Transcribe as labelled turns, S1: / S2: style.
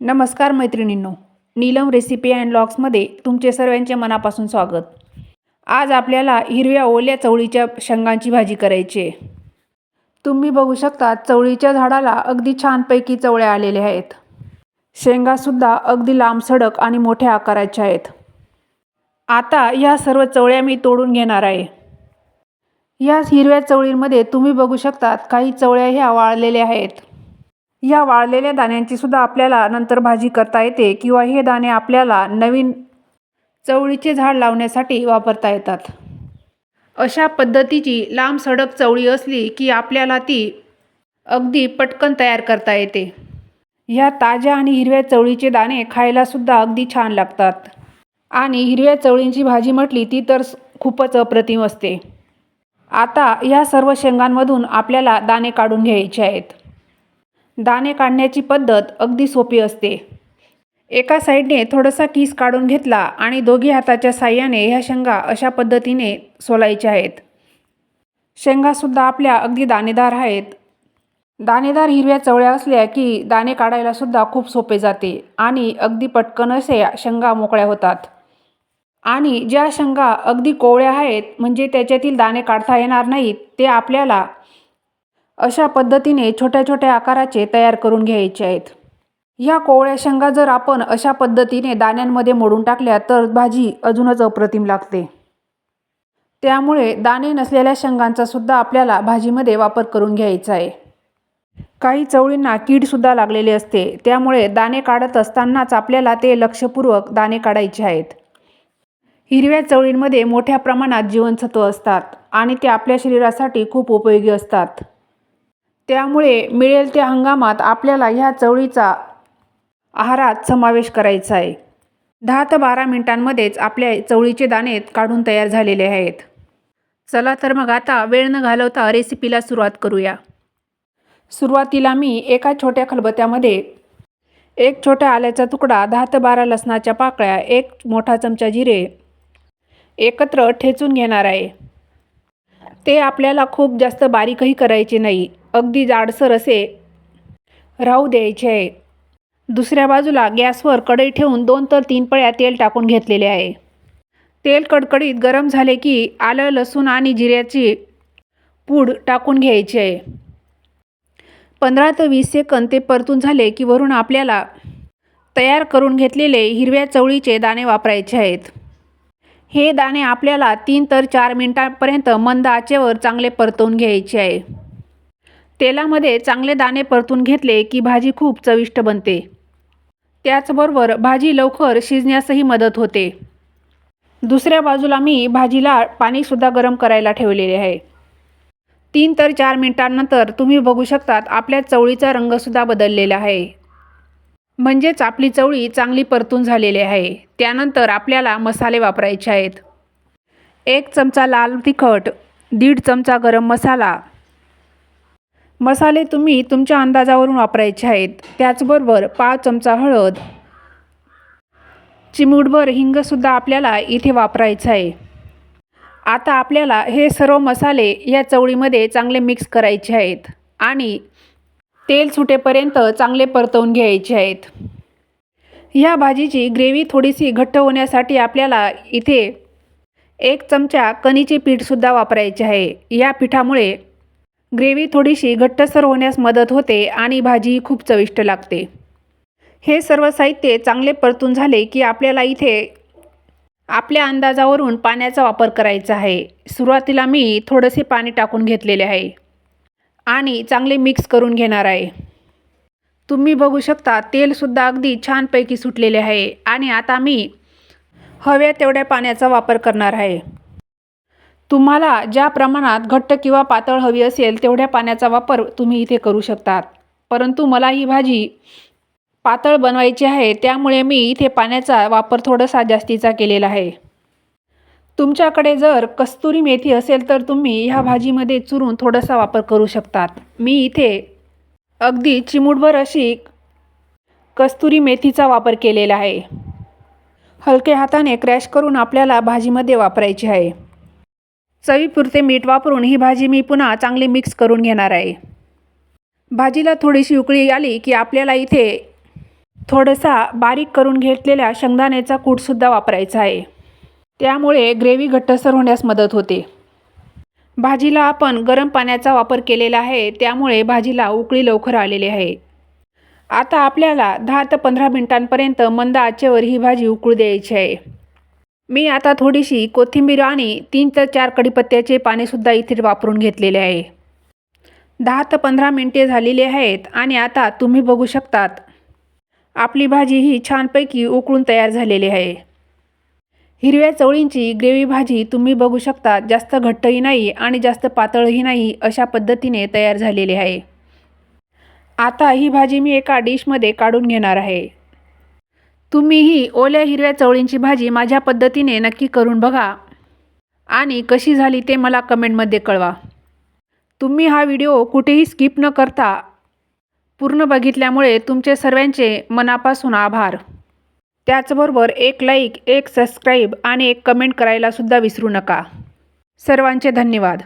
S1: नमस्कार मैत्रिणींनो Neelam recipe and लॉक्समध्ये तुमचे सर्वांचे मनापासून स्वागत. आज आपल्याला हिरव्या ओल्या चवळीच्या शेंगांची भाजी करायची आहे. तुम्ही बघू शकता चवळीच्या झाडाला अगदी छानपैकी चवळ्या आलेल्या आहेत. शेंगासुद्धा अगदी लांब सडक आणि मोठ्या आकाराच्या आहेत. आता या सर्व चवळ्या मी तोडून घेणार आहे. या हिरव्या चवळींमध्ये तुम्ही बघू शकतात काही चवळ्या ह्या वाळलेल्या आहेत. या वाळलेल्या दाण्यांची सुद्धा आपल्याला नंतर भाजी करता येते किंवा हे दाणे आपल्याला नवीन चवळीचे झाड लावण्यासाठी वापरता येतात. अशा पद्धतीची लांब सडक चवळी असली की आपल्याला ती अगदी पटकन तयार करता येते. ह्या ताज्या आणि हिरव्या चवळीचे दाणे खायलासुद्धा अगदी छान लागतात. आणि हिरव्या चवळींची भाजी म्हटली ती तर खूपच अप्रतिम असते. आता या सर्व शेंगांमधून आपल्याला दाणे काढून घ्यायचे आहेत. दाणे काढण्याची पद्धत अगदी सोपी असते. एका साईडने थोडासा किस काढून घेतला आणि दोघी हाताच्या साह्याने ह्या शेंगा अशा पद्धतीने सोलायच्या आहेत. शेंगासुद्धा आपल्या अगदी दाणेदार आहेत. दाणेदार हिरव्या चवळ्या असल्या की दाणे काढायलासुद्धा खूप सोपे जाते आणि अगदी पटकन असे शेंगा मोकळ्या होतात. आणि ज्या शेंगा अगदी कोवळ्या आहेत म्हणजे त्याच्यातील दाणे काढता येणार नाहीत ते आपल्याला अशा पद्धतीने छोट्या छोट्या आकाराचे तयार करून घ्यायचे आहेत. या कोवळ्या शेंगा जर आपण अशा पद्धतीने दाण्यांमध्ये मोडून टाकल्या तर भाजी अजूनच अप्रतिम लागते. त्यामुळे दाणे नसलेल्या शेंगांचा सुद्धा आपल्याला भाजीमध्ये वापर करून घ्यायचा आहे. काही चवळींना कीडसुद्धा लागलेली असते. त्यामुळे दाणे काढत असतानाच आपल्याला ते लक्षपूर्वक दाणे काढायचे आहेत. हिरव्या चवळींमध्ये मोठ्या प्रमाणात जीवनसत्व असतात आणि ते आपल्या शरीरासाठी खूप उपयोगी असतात. त्यामुळे मिळेल त्या हंगामात आपल्याला ह्या चवळीचा आहारात समावेश करायचा आहे. दहा ते बारा मिनिटांमध्येच आपल्या चवळीचे दाणे काढून तयार झालेले आहेत. चला तर मग आता वेळ न घालवता रेसिपीला सुरुवात करूया. सुरुवातीला मी एका छोट्या खलबत्यामध्ये एक छोट्या आल्याचा तुकडा दहा ते बारा लसणाच्या पाकळ्या एक मोठा चमचा जिरे एकत्र ठेचून घेणार आहे. ते आपल्याला खूप जास्त बारीकही करायचे नाही. अगदी जाडसर असे. राहू द्यायचे आहे. दुसऱ्या बाजूला गॅसवर कढई ठेवून दोन तर तीन पळ्या तेल टाकून घेतलेले आहे. तेल कडकडीत गरम झाले की आलं लसूण आणि जिऱ्याची पूड टाकून घ्यायची आहे. पंधरा ते वीस सेकंद ते परतून झाले की वरून आपल्याला तयार करून घेतलेले हिरव्या चवळीचे दाणे वापरायचे आहेत. हे दाणे आपल्याला तीन तर चार मिनटांपर्यंत मंद आचेवर चांगले परतवून घ्यायचे आहे. तेलामध्ये चांगले दाणे परतून घेतले की भाजी खूप चविष्ट बनते. त्याचबरोबर भाजी लवकर शिजण्यासही मदत होते. दुसऱ्या बाजूला मी भाजीला पाणीसुद्धा गरम करायला ठेवलेले आहे. तीन तर चार मिनिटांनंतर तुम्ही बघू शकतात आपल्या चवळीचा रंगसुद्धा बदललेला आहे. म्हणजेच आपली चवळी चांगली परतून झालेली आहे. त्यानंतर आपल्याला मसाले वापरायचे आहेत. एक चमचा लाल तिखट दीड चमचा गरम मसाला मसाले तुम्ही तुमच्या अंदाजावरून वापरायचे आहेत. त्याचबरोबर पाव चमचा हळद चिमूटभर हिंगसुद्धा आपल्याला इथे वापरायचं आहे. आता आपल्याला हे सर्व मसाले या चवळीमध्ये चांगले मिक्स करायचे आहेत आणि तेल सुटेपर्यंत चांगले परतवून घ्यायचे आहेत. ह्या भाजीची ग्रेव्ही थोडीशी घट्ट होण्यासाठी आपल्याला इथे एक चमचा कणीचे पीठसुद्धा वापरायचे आहे. या पिठामुळे ग्रेव्ही थोडीशी घट्टसर होण्यास मदत होते आणि भाजीही खूप चविष्ट लागते. हे सर्व साहित्य चांगले परतून झाले की आपल्याला इथे आपल्या अंदाजावरून पाण्याचा वापर करायचा आहे. सुरुवातीला मी थोडेसे पाणी टाकून घेतलेले आहे. आणि चांगले मिक्स करून घेणार आहे. तुम्ही बघू शकता तेलसुद्धा अगदी छानपैकी सुटलेले आहे आणि आता मी हव्या तेवढ्या पाण्याचा वापर करणार आहे. तुम्हाला ज्या प्रमाणात घट्ट किंवा पातळ हवी असेल तेवढ्या पाण्याचा वापर तुम्ही इथे करू शकतात. परंतु मला ही भाजी पातळ बनवायची आहे त्यामुळे मी इथे पाण्याचा वापर थोडासा जास्तीचा केलेला आहे. तुमच्याकडे जर कस्तुरी मेथी असेल तर तुम्ही ह्या भाजीमध्ये चुरून थोडासा वापर करू शकतात. मी इथे अगदी चिमूटभर अशी कस्तुरी मेथीचा वापर केलेला आहे. हलक्या हाताने क्रॅश करून आपल्याला भाजीमध्ये वापरायची आहे. चवीपुरते मीठ वापरून ही भाजी मी पुन्हा चांगली मिक्स करून घेणार आहे. भाजीला थोडीशी उकळी आली की आपल्याला इथे थोडासा बारीक करून घेतलेल्या शेंगदाण्याचा कूटसुद्धा वापरायचा आहे. त्यामुळे ग्रेव्ही घट्टसर होण्यास मदत होते. भाजीला आपण गरम पाण्याचा वापर केलेला आहे त्यामुळे भाजीला उकळी लवकर आलेली आहे. आता आपल्याला दहा ते पंधरा मिनिटांपर्यंत मंद आचेवर ही भाजी उकळू द्यायची आहे. मी आता थोडीशी कोथिंबीर आणि तीन ते चार कडीपत्त्याचे पानेसुद्धा इथे वापरून घेतलेले आहे. दहा ते पंधरा मिनटे झालेली आहेत आणि आता तुम्ही बघू शकतात आपली भाजी ही छानपैकी उकळून तयार झालेली आहे. हिरव्या चवळींची ग्रेव्ही भाजी तुम्ही बघू शकता जास्त घट्टही नाही आणि जास्त पातळही नाही अशा पद्धतीने तयार झालेली आहे. आता ही भाजी मी एका डिशमध्ये काढून घेणार आहे. तुम्हीही ओल्या हिरव्या चवळींची भाजी माझ्या पद्धतीने नक्की करून बघा. आणि कशी झाली ते मला कमेंटमध्ये कळवा. तुम्ही हा व्हिडिओ कुठेही स्किप न करता पूर्ण बघितल्यामुळे तुमचे सर्वांचे मनापासून आभार. त्याचबरोबर एक लाईक एक सबस्क्राईब आणि एक कमेंट करायलासुद्धा विसरू नका. सर्वांचे धन्यवाद.